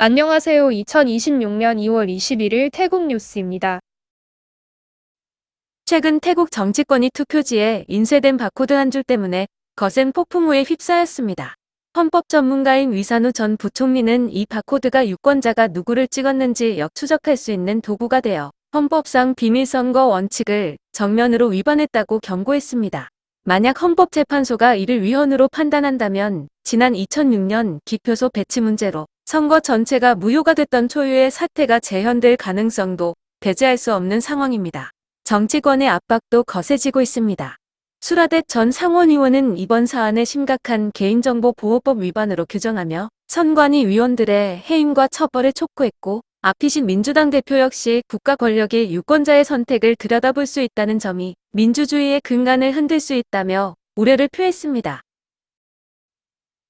안녕하세요. 2026년 2월 21일 태국 뉴스입니다. 최근 태국 정치권이 투표지에 인쇄된 바코드 한 줄 때문에 거센 폭풍우에 휩싸였습니다. 헌법 전문가인 위산우 전 부총리는 이 바코드가 유권자가 누구를 찍었는지 역추적할 수 있는 도구가 되어 헌법상 비밀선거 원칙을 정면으로 위반했다고 경고했습니다. 만약 헌법재판소가 이를 위헌으로 판단한다면 지난 2006년 기표소 배치 문제로 선거 전체가 무효가 됐던 초유의 사태가 재현될 가능성도 배제할 수 없는 상황입니다. 정치권의 압박도 거세지고 있습니다. 수라댓 전 상원의원은 이번 사안을 심각한 개인정보 보호법 위반으로 규정하며 선관위 위원들의 해임과 처벌을 촉구했고 아피신 민주당 대표 역시 국가 권력이 유권자의 선택을 들여다볼 수 있다는 점이 민주주의의 근간을 흔들 수 있다며 우려를 표했습니다.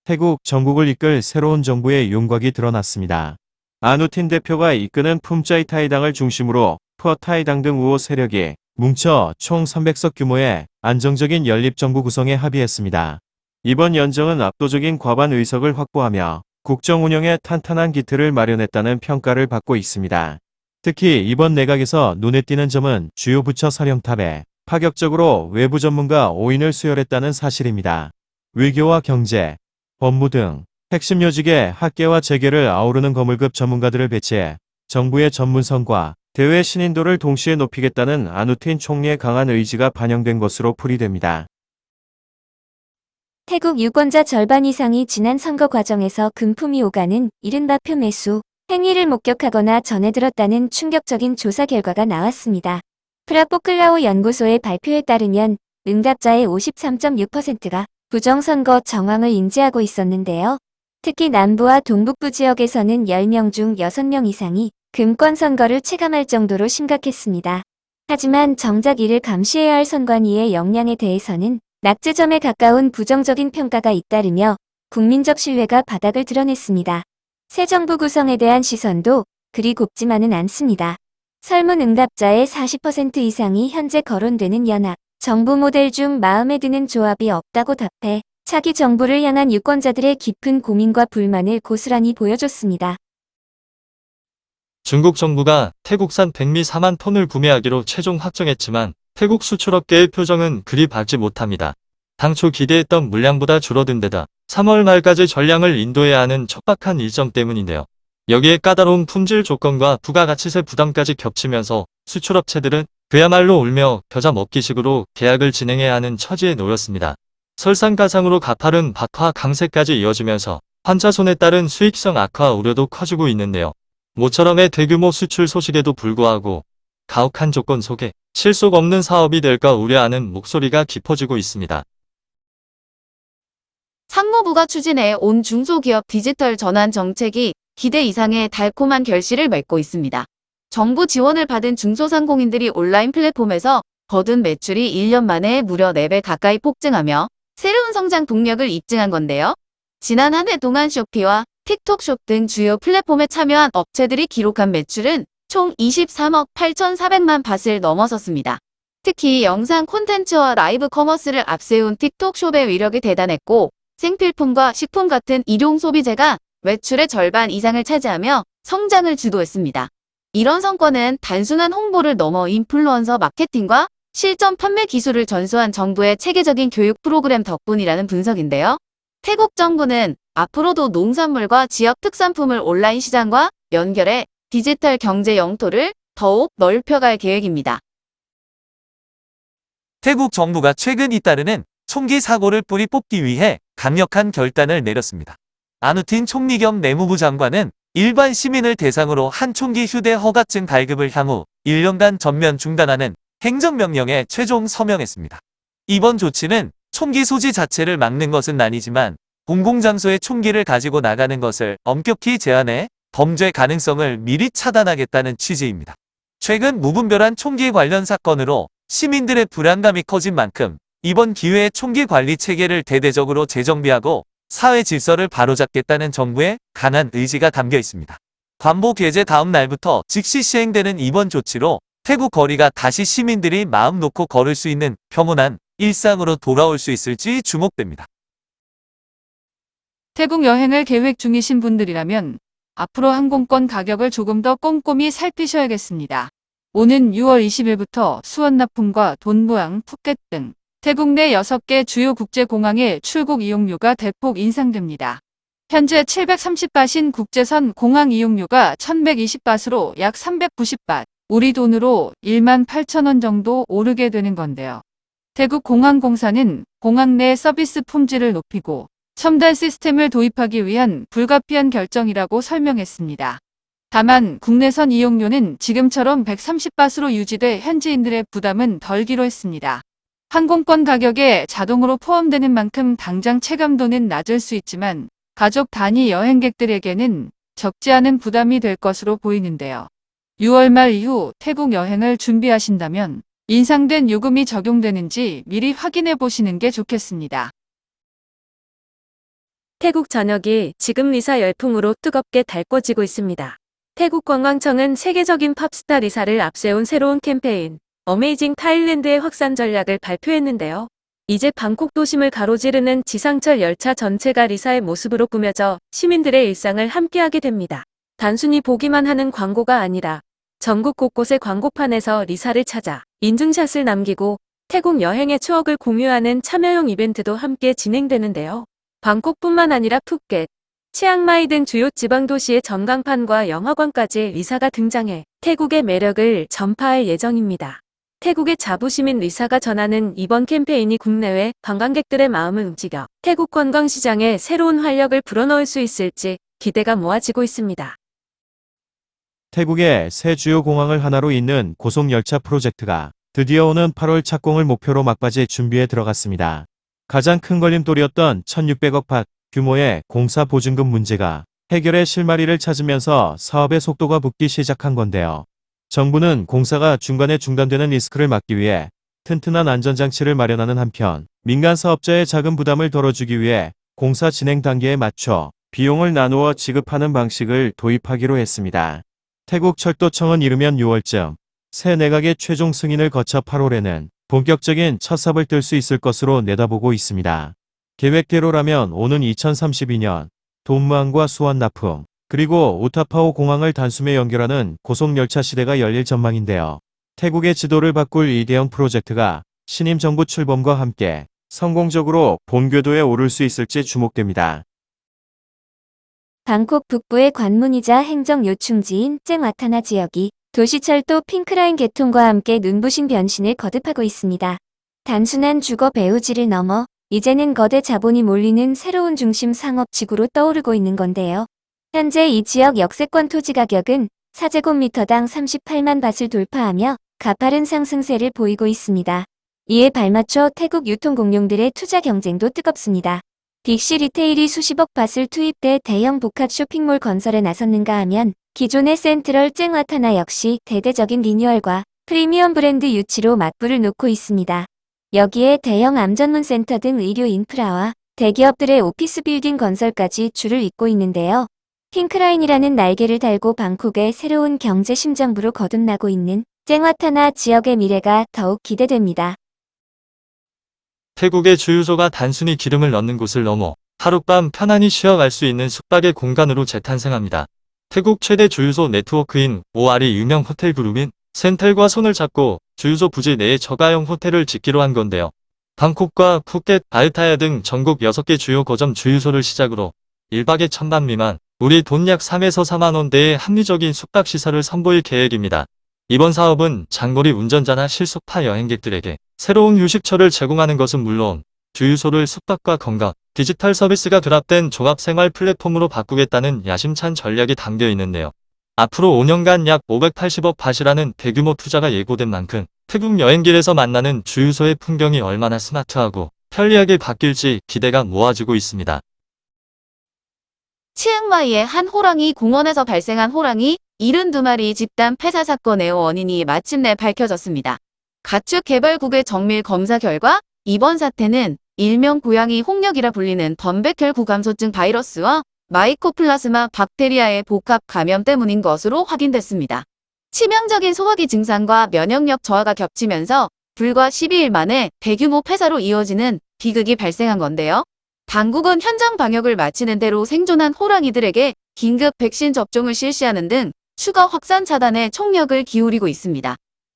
태국 전국을 이끌 새로운 정부의 윤곽이 드러났습니다. 아누틴 대표가 이끄는 품짜이타이당을 중심으로 푸어 타이당 등 우호 세력이 뭉쳐 총 300석 규모의 안정적인 연립정부 구성에 합의했습니다. 이번 연정은 압도적인 과반 의석을 확보하며 국정 운영에 탄탄한 기틀을 마련했다는 평가를 받고 있습니다. 특히 이번 내각에서 눈에 띄는 점은 주요 부처 사령탑에 파격적으로 외부 전문가 5인을 수혈했다는 사실입니다. 외교와 경제, 법무 등 핵심 요직의 학계와 재계를 아우르는 거물급 전문가들을 배치해 정부의 전문성과 대외 신인도를 동시에 높이겠다는 아누틴 총리의 강한 의지가 반영된 것으로 풀이됩니다. 태국 유권자 절반 이상이 지난 선거 과정에서 금품이 오가는 이른바 표매수 행위를 목격하거나 전해 들었다는 충격적인 조사 결과가 나왔습니다. 프라포클라오 연구소의 발표에 따르면 응답자의 53.6%가 부정선거 정황을 인지하고 있었는데요. 특히 남부와 동북부 지역에서는 10명 중 6명 이상이 금권 선거를 체감할 정도로 심각했습니다. 하지만 정작 이를 감시해야 할 선관위의 역량에 대해서는 낙제점에 가까운 부정적인 평가가 잇따르며 국민적 신뢰가 바닥을 드러냈습니다. 새 정부 구성에 대한 시선도 그리 곱지만은 않습니다. 설문 응답자의 40% 이상이 현재 거론되는 연합, 정부 모델 중 마음에 드는 조합이 없다고 답해 차기 정부를 향한 유권자들의 깊은 고민과 불만을 고스란히 보여줬습니다. 중국 정부가 태국산 백미 4만 톤을 구매하기로 최종 확정했지만 태국 수출업계의 표정은 그리 밝지 못합니다. 당초 기대했던 물량보다 줄어든 데다 3월 말까지 전량을 인도해야 하는 척박한 일정 때문인데요. 여기에 까다로운 품질 조건과 부가가치세 부담까지 겹치면서 수출업체들은 그야말로 울며 겨자 먹기식으로 계약을 진행해야 하는 처지에 놓였습니다. 설상가상으로 가파른 박화 강세까지 이어지면서 환자 손에 따른 수익성 악화 우려도 커지고 있는데요. 모처럼의 대규모 수출 소식에도 불구하고 가혹한 조건 속에 실속 없는 사업이 될까 우려하는 목소리가 깊어지고 있습니다. 상무부가 추진해 온 중소기업 디지털 전환 정책이 기대 이상의 달콤한 결실을 맺고 있습니다. 정부 지원을 받은 중소상공인들이 온라인 플랫폼에서 거둔 매출이 1년 만에 무려 4배 가까이 폭증하며 새로운 성장 동력을 입증한 건데요. 지난 한 해 동안 쇼피와 틱톡숍 등 주요 플랫폼에 참여한 업체들이 기록한 매출은 총 23억 8,400만 밭을 넘어섰습니다. 특히 영상 콘텐츠와 라이브 커머스를 앞세운 틱톡숍의 위력이 대단했고 생필품과 식품 같은 일용 소비재가 매출의 절반 이상을 차지하며 성장을 주도했습니다. 이런 성과는 단순한 홍보를 넘어 인플루언서 마케팅과 실전 판매 기술을 전수한 정부의 체계적인 교육 프로그램 덕분이라는 분석인데요. 태국 정부는 앞으로도 농산물과 지역 특산품을 온라인 시장과 연결해 디지털 경제 영토를 더욱 넓혀갈 계획입니다. 태국 정부가 최근 잇따르는 총기 사고를 뿌리 뽑기 위해 강력한 결단을 내렸습니다. 아누틴 총리 겸 내무부 장관은 일반 시민을 대상으로 한 총기 휴대 허가증 발급을 향후 1년간 전면 중단하는 행정명령에 최종 서명했습니다. 이번 조치는 총기 소지 자체를 막는 것은 아니지만 공공장소에 총기를 가지고 나가는 것을 엄격히 제한해 범죄 가능성을 미리 차단하겠다는 취지입니다. 최근 무분별한 총기 관련 사건으로 시민들의 불안감이 커진 만큼 이번 기회에 총기 관리 체계를 대대적으로 재정비하고 사회 질서를 바로잡겠다는 정부의 강한 의지가 담겨 있습니다. 관보 개제 다음 날부터 즉시 시행되는 이번 조치로 태국 거리가 다시 시민들이 마음 놓고 걸을 수 있는 평온한 일상으로 돌아올 수 있을지 주목됩니다. 태국 여행을 계획 중이신 분들이라면 앞으로 항공권 가격을 조금 더 꼼꼼히 살피셔야겠습니다. 오는 6월 20일부터 수원 납품과 돈부항, 푸켓 등 태국 내 6개 주요 국제공항의 출국 이용료가 대폭 인상됩니다. 현재 730바신 국제선 공항 이용료가 1120바트로 약 390바, 우리 돈으로 1만 8천원 정도 오르게 되는 건데요. 태국 공항공사는 공항 내 서비스 품질을 높이고 첨단 시스템을 도입하기 위한 불가피한 결정이라고 설명했습니다. 다만 국내선 이용료는 지금처럼 130바트로 유지돼 현지인들의 부담은 덜기로 했습니다. 항공권 가격에 자동으로 포함되는 만큼 당장 체감도는 낮을 수 있지만 가족 단위 여행객들에게는 적지 않은 부담이 될 것으로 보이는데요. 6월 말 이후 태국 여행을 준비하신다면 인상된 요금이 적용되는지 미리 확인해 보시는 게 좋겠습니다. 태국 전역이 지금 리사 열풍으로 뜨겁게 달궈지고 있습니다. 태국 관광청은 세계적인 팝스타 리사를 앞세운 새로운 캠페인 어메이징 타일랜드의 확산 전략을 발표했는데요. 이제 방콕 도심을 가로지르는 지상철 열차 전체가 리사의 모습으로 꾸며져 시민들의 일상을 함께하게 됩니다. 단순히 보기만 하는 광고가 아니라 전국 곳곳의 광고판에서 리사를 찾아 인증샷을 남기고 태국 여행의 추억을 공유하는 참여형 이벤트도 함께 진행되는데요. 방콕뿐만 아니라 푸켓, 치앙마이 등 주요 지방 도시의 전광판과 영화관까지 리사가 등장해 태국의 매력을 전파할 예정입니다. 태국의 자부심인 리사가 전하는 이번 캠페인이 국내외 관광객들의 마음을 움직여 태국 관광시장에 새로운 활력을 불어넣을 수 있을지 기대가 모아지고 있습니다. 태국의 새 주요 공항을 하나로 잇는 고속열차 프로젝트가 드디어 오는 8월 착공을 목표로 막바지 준비에 들어갔습니다. 가장 큰 걸림돌이었던 1600억 밭 규모의 공사 보증금 문제가 해결의 실마리를 찾으면서 사업의 속도가 붙기 시작한 건데요. 정부는 공사가 중간에 중단되는 리스크를 막기 위해 튼튼한 안전장치를 마련하는 한편 민간 사업자의 작은 부담을 덜어주기 위해 공사 진행 단계에 맞춰 비용을 나누어 지급하는 방식을 도입하기로 했습니다. 태국 철도청은 이르면 6월쯤 새 내각의 최종 승인을 거쳐 8월에는 본격적인 첫 삽을 뜰 수 있을 것으로 내다보고 있습니다. 계획대로라면 오는 2032년 돈무항과 수원 납품 그리고 우타파오 공항을 단숨에 연결하는 고속열차 시대가 열릴 전망인데요. 태국의 지도를 바꿀 이 대형 프로젝트가 신임 정부 출범과 함께 성공적으로 본궤도에 오를 수 있을지 주목됩니다. 방콕 북부의 관문이자 행정 요충지인 쨍와타나 지역이 도시철도 핑크라인 개통과 함께 눈부신 변신을 거듭하고 있습니다. 단순한 주거 배우지를 넘어 이제는 거대 자본이 몰리는 새로운 중심 상업지구로 떠오르고 있는 건데요. 현재 이 지역 역세권 토지 가격은 4제곱미터당 38만 밭을 돌파하며 가파른 상승세를 보이고 있습니다. 이에 발맞춰 태국 유통공룡들의 투자 경쟁도 뜨겁습니다. 빅시 리테일이 수십억 밭을 투입돼 대형 복합 쇼핑몰 건설에 나섰는가 하면 기존의 센트럴 쨍와타나 역시 대대적인 리뉴얼과 프리미엄 브랜드 유치로 맞불을 놓고 있습니다. 여기에 대형 암전문 센터 등 의료 인프라와 대기업들의 오피스 빌딩 건설까지 줄을 잇고 있는데요. 핑크라인이라는 날개를 달고 방콕의 새로운 경제 심장부로 거듭나고 있는 쨍와타나 지역의 미래가 더욱 기대됩니다. 태국의 주유소가 단순히 기름을 넣는 곳을 넘어 하룻밤 편안히 쉬어갈 수 있는 숙박의 공간으로 재탄생합니다. 태국 최대 주유소 네트워크인 오알이 유명 호텔 그룹인 센텔과 손을 잡고 주유소 부지 내에 저가형 호텔을 짓기로 한 건데요. 방콕과 푸켓, 바이타야 등 전국 6개 주요 거점 주유소를 시작으로 1박에 천만 미만, 우리 돈 약 3에서 4만 원대의 합리적인 숙박 시설을 선보일 계획입니다. 이번 사업은 장거리 운전자나 실속파 여행객들에게 새로운 휴식처를 제공하는 것은 물론 주유소를 숙박과 건강, 디지털 서비스가 결합된 종합 생활 플랫폼으로 바꾸겠다는 야심찬 전략이 담겨 있는데요. 앞으로 5년간 약 580억 바시라는 대규모 투자가 예고된 만큼 태국 여행길에서 만나는 주유소의 풍경이 얼마나 스마트하고 편리하게 바뀔지 기대가 모아지고 있습니다. 치앙마이의 한 호랑이 공원에서 발생한 호랑이 72마리 집단 폐사 사건의 원인이 마침내 밝혀졌습니다. 가축 개발국의 정밀 검사 결과 이번 사태는 일명 고양이 홍역이라 불리는 덤베켈 구감소증 바이러스와 마이코플라스마 박테리아의 복합 감염 때문인 것으로 확인됐습니다. 치명적인 소화기 증상과 면역력 저하가 겹치면서 불과 12일 만에 대규모 폐사로 이어지는 비극이 발생한 건데요. 당국은 현장 방역을 마치는 대로 생존한 호랑이들에게 긴급 백신 접종을 실시하는 등 추가 확산 차단에 총력을 기울이고 있습니다.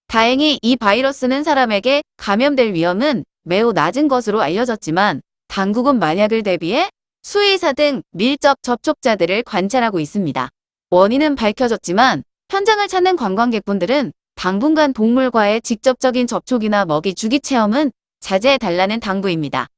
다행히 이 바이러스는 사람에게 감염될 위험은 매우 낮은 것으로 알려졌지만 당국은 만약을 대비해 수의사 등 밀접 접촉자들을 관찰하고 있습니다. 원인은 밝혀졌지만 현장을 찾는 관광객분들은 당분간 동물과의 직접적인 접촉이나 먹이 주기 체험은 자제해달라는 당부입니다.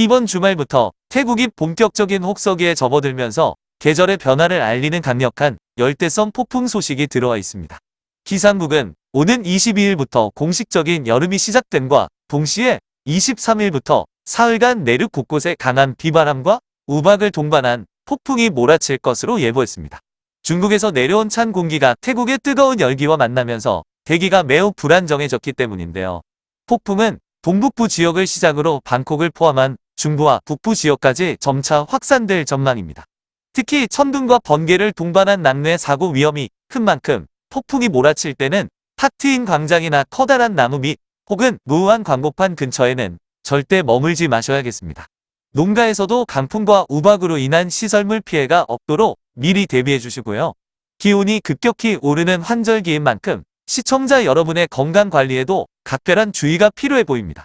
이번 주말부터 태국이 본격적인 혹서기에 접어들면서 계절의 변화를 알리는 강력한 열대성 폭풍 소식이 들어와 있습니다. 기상국은 오는 22일부터 공식적인 여름이 시작됨과 동시에 23일부터 사흘간 내륙 곳곳에 강한 비바람과 우박을 동반한 폭풍이 몰아칠 것으로 예보했습니다. 중국에서 내려온 찬 공기가 태국의 뜨거운 열기와 만나면서 대기가 매우 불안정해졌기 때문인데요. 폭풍은 동북부 지역을 시작으로 방콕을 포함한 중부와 북부 지역까지 점차 확산될 전망입니다. 특히 천둥과 번개를 동반한 남녀의 사고 위험이 큰 만큼 폭풍이 몰아칠 때는 탁 트인 광장이나 커다란 나무 밑 혹은 무한 광고판 근처에는 절대 머물지 마셔야겠습니다. 농가에서도 강풍과 우박으로 인한 시설물 피해가 없도록 미리 대비해 주시고요. 기온이 급격히 오르는 환절기인 만큼 시청자 여러분의 건강 관리에도 각별한 주의가 필요해 보입니다.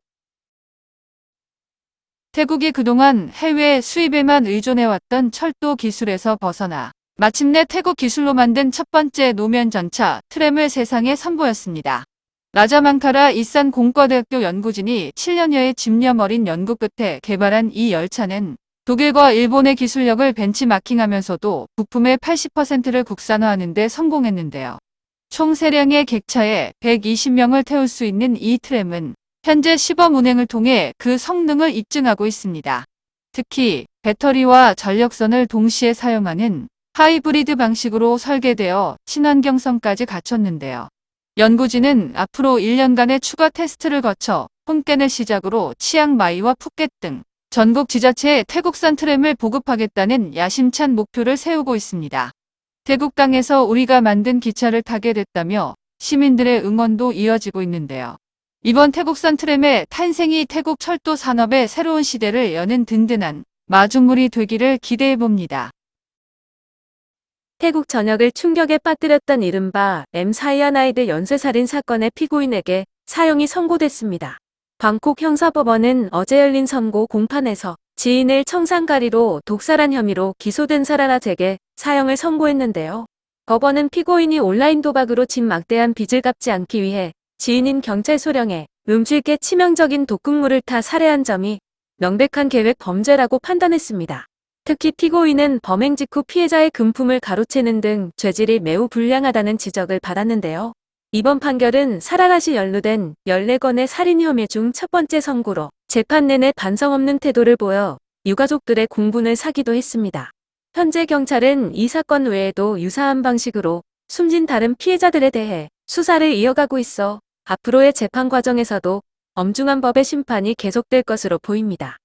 태국이 그동안 해외 수입에만 의존해왔던 철도 기술에서 벗어나 마침내 태국 기술로 만든 첫 번째 노면 전차 트램을 세상에 선보였습니다. 라자망카라 이산 공과대학교 연구진이 7년여의 집념 어린 연구 끝에 개발한 이 열차는 독일과 일본의 기술력을 벤치마킹하면서도 부품의 80%를 국산화하는 데 성공했는데요. 총 세량의 객차에 120명을 태울 수 있는 이 트램은 현재 시범 운행을 통해 그 성능을 입증하고 있습니다. 특히 배터리와 전력선을 동시에 사용하는 하이브리드 방식으로 설계되어 친환경성까지 갖췄는데요. 연구진은 앞으로 1년간의 추가 테스트를 거쳐 폰겐을 시작으로 치앙마이와 푸켓 등 전국 지자체에 태국산 트램을 보급하겠다는 야심찬 목표를 세우고 있습니다. 태국 땅에서 우리가 만든 기차를 타게 됐다며 시민들의 응원도 이어지고 있는데요. 이번 태국산 트램의 탄생이 태국 철도 산업의 새로운 시대를 여는 든든한 마중물이 되기를 기대해 봅니다. 태국 전역을 충격에 빠뜨렸던 이른바 M 사이아나이드 연쇄살인 사건의 피고인에게 사형이 선고됐습니다. 방콕 형사법원은 어제 열린 선고 공판에서 지인을 청산가리로 독살한 혐의로 기소된 사라라잭에 사형을 선고했는데요. 법원은 피고인이 온라인 도박으로 진 막대한 빚을 갚지 않기 위해 지인인 경찰 소령에 음주있게 치명적인 독극물을 타 살해한 점이 명백한 계획 범죄라고 판단했습니다. 특히 피고인은 범행 직후 피해자의 금품을 가로채는 등 죄질이 매우 불량하다는 지적을 받았는데요. 이번 판결은 사라라시 연루된 14건의 살인 혐의 중 첫 번째 선고로 재판 내내 반성 없는 태도를 보여 유가족들의 공분을 사기도 했습니다. 현재 경찰은 이 사건 외에도 유사한 방식으로 숨진 다른 피해자들에 대해 수사를 이어가고 있어 앞으로의 재판 과정에서도 엄중한 법의 심판이 계속될 것으로 보입니다.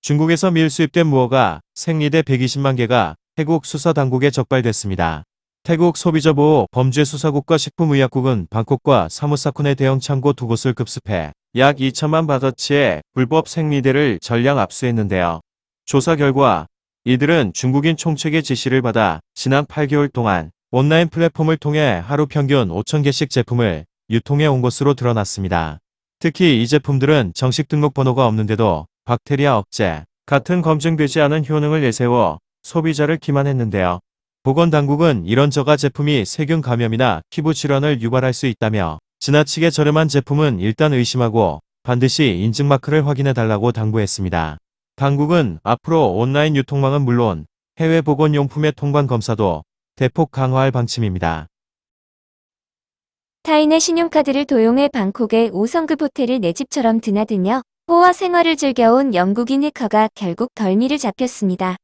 중국에서 밀수입된 무어가 생리대 120만 개가 태국 수사당국에 적발됐습니다. 태국 소비자보호 범죄수사국과 식품의약국은 방콕과 사무사쿤의 대형 창고 두 곳을 급습해 약 2천만 바더치의 불법 생리대를 전량 압수했는데요. 조사 결과 이들은 중국인 총책의 지시를 받아 지난 8개월 동안 온라인 플랫폼을 통해 하루 평균 5천 개씩 제품을 유통해 온 것으로 드러났습니다. 특히 이 제품들은 정식 등록 번호가 없는데도 박테리아 억제 같은 검증되지 않은 효능을 내세워 소비자를 기만했는데요. 보건당국은 이런 저가 제품이 세균 감염이나 피부 질환을 유발할 수 있다며 지나치게 저렴한 제품은 일단 의심하고 반드시 인증마크를 확인해 달라고 당부했습니다. 당국은 앞으로 온라인 유통망은 물론 해외 보건용품의 통관 검사도 대폭 강화할 방침입니다. 타인의 신용카드를 도용해 방콕의 5성급 호텔을 내 집처럼 드나들며 호화 생활을 즐겨온 영국인 해커가 결국 덜미를 잡혔습니다.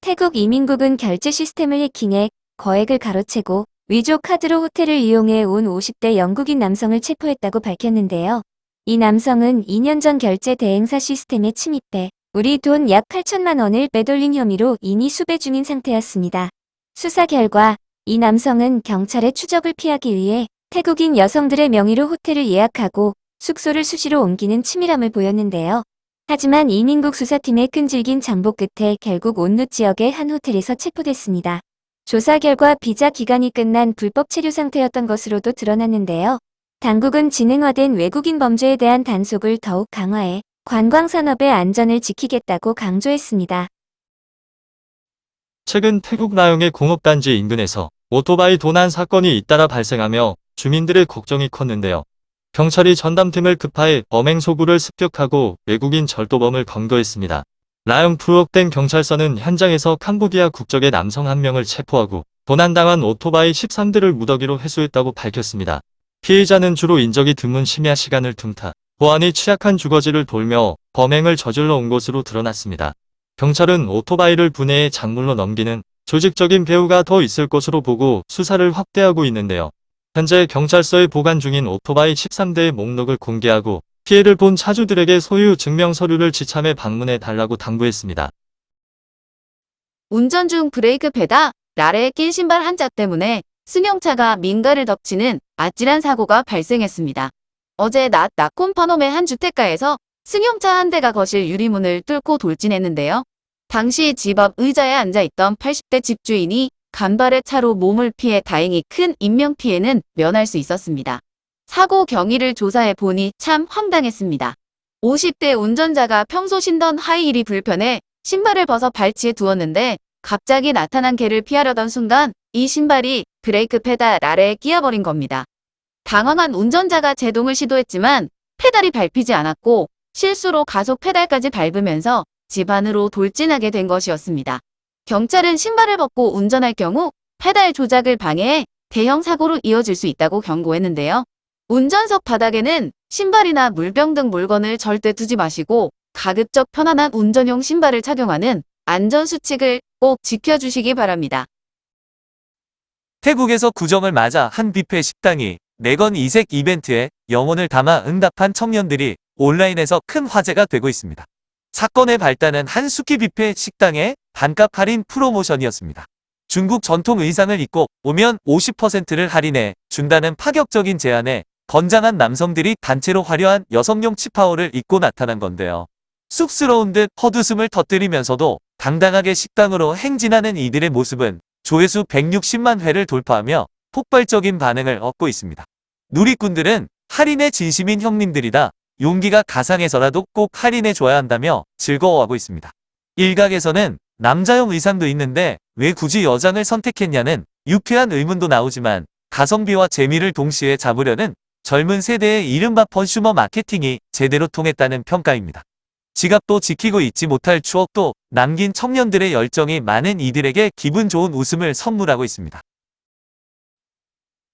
태국 이민국은 결제 시스템을 해킹해 거액을 가로채고 위조 카드로 호텔을 이용해 온 50대 영국인 남성을 체포했다고 밝혔는데요. 이 남성은 2년 전 결제 대행사 시스템에 침입해 우리 돈 약 8천만 원을 빼돌린 혐의로 이미 수배 중인 상태였습니다. 수사 결과 이 남성은 경찰의 추적을 피하기 위해 태국인 여성들의 명의로 호텔을 예약하고 숙소를 수시로 옮기는 치밀함을 보였는데요. 하지만 이민국 수사팀의 끈질긴 장복 끝에 결국 온누 지역의 한 호텔에서 체포됐습니다. 조사 결과 비자 기간이 끝난 불법 체류 상태였던 것으로도 드러났는데요. 당국은 진흥화된 외국인 범죄에 대한 단속을 더욱 강화해 관광산업의 안전을 지키겠다고 강조했습니다. 최근 태국 나용의 공업단지 인근에서 오토바이 도난 사건이 잇따라 발생하며 주민들의 걱정이 컸는데요. 경찰이 전담팀을 급파해 범행 소구를 습격하고 외국인 절도범을 검거했습니다. 라용 프루옥된 경찰서는 현장에서 캄보디아 국적의 남성 한 명을 체포하고 도난당한 오토바이 13대를 무더기로 회수했다고 밝혔습니다. 피해자는 주로 인적이 드문 심야 시간을 틈타 보안이 취약한 주거지를 돌며 범행을 저질러 온 것으로 드러났습니다. 경찰은 오토바이를 분해해 작물로 넘기는 조직적인 배후가 더 있을 것으로 보고 수사를 확대하고 있는데요. 현재 경찰서에 보관 중인 오토바이 13대의 목록을 공개하고 피해를 본 차주들에게 소유 증명 서류를 지참해 방문해 달라고 당부했습니다. 운전 중 브레이크 패다 나래에 낀 신발 한 짝 때문에 승용차가 민가를 덮치는 아찔한 사고가 발생했습니다. 어제 낮 나콘 파놈의 한 주택가에서 승용차 한 대가 거실 유리문을 뚫고 돌진했는데요. 당시 집 앞 의자에 앉아있던 80대 집주인이 간발의 차로 몸을 피해 다행히 큰 인명피해는 면할 수 있었습니다. 사고 경위를 조사해 보니 참 황당했습니다. 50대 운전자가 평소 신던 하이힐이 불편해 신발을 벗어 발치에 두었는데 갑자기 나타난 개를 피하려던 순간 이 신발이 브레이크 페달 아래에 끼어버린 겁니다. 당황한 운전자가 제동을 시도했지만 페달이 밟히지 않았고 실수로 가속 페달까지 밟으면서 집 안으로 돌진하게 된 것이었습니다. 경찰은 신발을 벗고 운전할 경우 페달 조작을 방해해 대형 사고로 이어질 수 있다고 경고했는데요. 운전석 바닥에는 신발이나 물병 등 물건을 절대 두지 마시고 가급적 편안한 운전용 신발을 착용하는 안전수칙을 꼭 지켜주시기 바랍니다. 태국에서 구정을 맞아 한 뷔페 식당이 내건 이색 이벤트에 영혼을 담아 응답한 청년들이 온라인에서 큰 화제가 되고 있습니다. 사건의 발단은 한 수키 뷔페 식당의 반값 할인 프로모션이었습니다. 중국 전통 의상을 입고 오면 50%를 할인해 준다는 파격적인 제안에 건장한 남성들이 단체로 화려한 여성용 치파오를 입고 나타난 건데요. 쑥스러운 듯 헛웃음을 터뜨리면서도 당당하게 식당으로 행진하는 이들의 모습은 조회수 160만 회를 돌파하며 폭발적인 반응을 얻고 있습니다. 누리꾼들은 할인에 진심인 형님들이다. 용기가 가상해서라도 꼭 할인해줘야 한다며 즐거워하고 있습니다. 일각에서는 남자용 의상도 있는데 왜 굳이 여장을 선택했냐는 유쾌한 의문도 나오지만 가성비와 재미를 동시에 잡으려는 젊은 세대의 이른바 컨슈머 마케팅이 제대로 통했다는 평가입니다. 지갑도 지키고 잊지 못할 추억도 남긴 청년들의 열정이 많은 이들에게 기분 좋은 웃음을 선물하고 있습니다.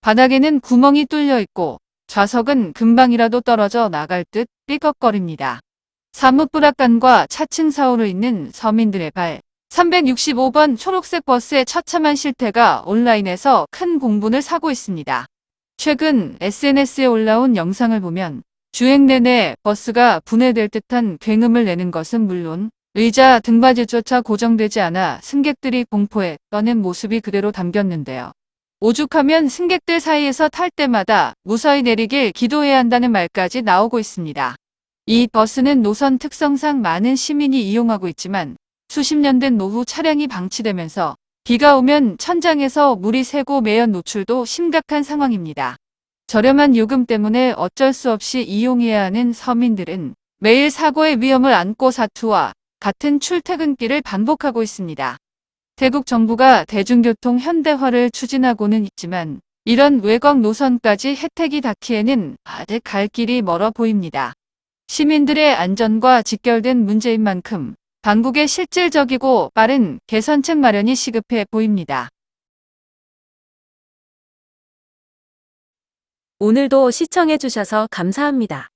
바닥에는 구멍이 뚫려 있고 좌석은 금방이라도 떨어져 나갈 듯 삐걱거립니다. 사뭇불악간과 차츰 사오르 있는 서민들의 발. 365번 초록색 버스의 처참한 실태가 온라인에서 큰 공분을 사고 있습니다. 최근 SNS에 올라온 영상을 보면 주행 내내 버스가 분해될 듯한 굉음을 내는 것은 물론 의자 등받이조차 고정되지 않아 승객들이 공포에 떠는 모습이 그대로 담겼는데요. 오죽하면 승객들 사이에서 탈 때마다 무사히 내리길 기도해야 한다는 말까지 나오고 있습니다. 이 버스는 노선 특성상 많은 시민이 이용하고 있지만 수십 년 된 노후 차량이 방치되면서 비가 오면 천장에서 물이 새고 매연 노출도 심각한 상황입니다. 저렴한 요금 때문에 어쩔 수 없이 이용해야 하는 서민들은 매일 사고의 위험을 안고 사투와 같은 출퇴근길을 반복하고 있습니다. 태국 정부가 대중교통 현대화를 추진하고는 있지만 이런 외곽 노선까지 혜택이 닿기에는 아직 갈 길이 멀어 보입니다. 시민들의 안전과 직결된 문제인 만큼 당국의 실질적이고 빠른 개선책 마련이 시급해 보입니다. 오늘도 시청해주셔서 감사합니다.